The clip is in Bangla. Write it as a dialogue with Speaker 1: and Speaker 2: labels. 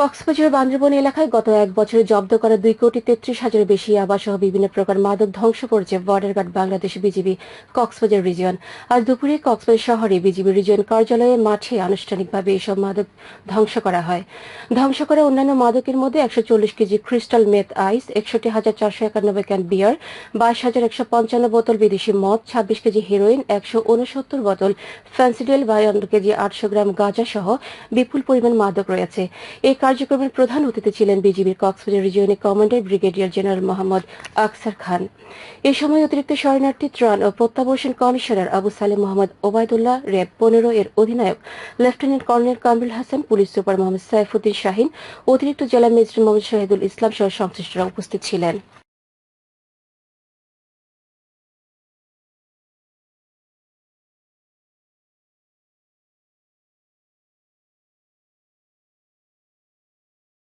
Speaker 1: কক্সবাজার বান্দরবন এলাকায় গত এক বছরে জব্দ করা দুই কোটি তেত্রিশ হাজারের বেশি আবাসহ বিভিন্ন প্রকার মাদক ধ্বংস করেছে border guard Bangladesh BGB Cox's Bazar region. আজ দুপুরে কক্সবাজার শহরে বিজিবি রিজিয়ন কার্যালয়ের মাঠে আনুষ্ঠানিকভাবে এসব মাদক ধ্বংস করা হয়। ধ্বংস করা অন্যান্য মাদকের মধ্যে একশো চল্লিশ কেজি ক্রিস্টাল মেথ আইস, একষট্টি হাজার চারশো একানব্বই ক্যান বিয়ার, বাইশ হাজার একশো পঞ্চান্ন বোতল বিদেশি মদ, ছাব্বিশ কেজি হেরোইন, একশো উনসত্তর বোতল ফ্যান্সিডেল বায়ান্ন কেজি আটশো গ্রাম গাঁজা সহ বিপুল পরিমাণ মাদক রয়েছে। এই কার্যক্রমের প্রধান অতিথি ছিলেন বিজিবির Cox's Bazar রিজিয়নের commander brigadier general Mohammad Aksar Khan. এ সময় অতিরিক্ত শরণার্থী ত্রাণ ও প্রত্যাবর্ষণ কমিশনার আবু সালেম মোহাম্মদ ওবায়দুল্লাহ রেব পনেরো এর অধিনায়ক lieutenant colonel Kamrul Hasan, police super Mohammad Saifuddin Shahin, অতিরিক্ত জেলা ম্যাজিস্ট্রেট মোহাম্মদ শাহিদুল ইসলাম সহ সংশ্লিষ্টরা উপস্থিত ছিলেন।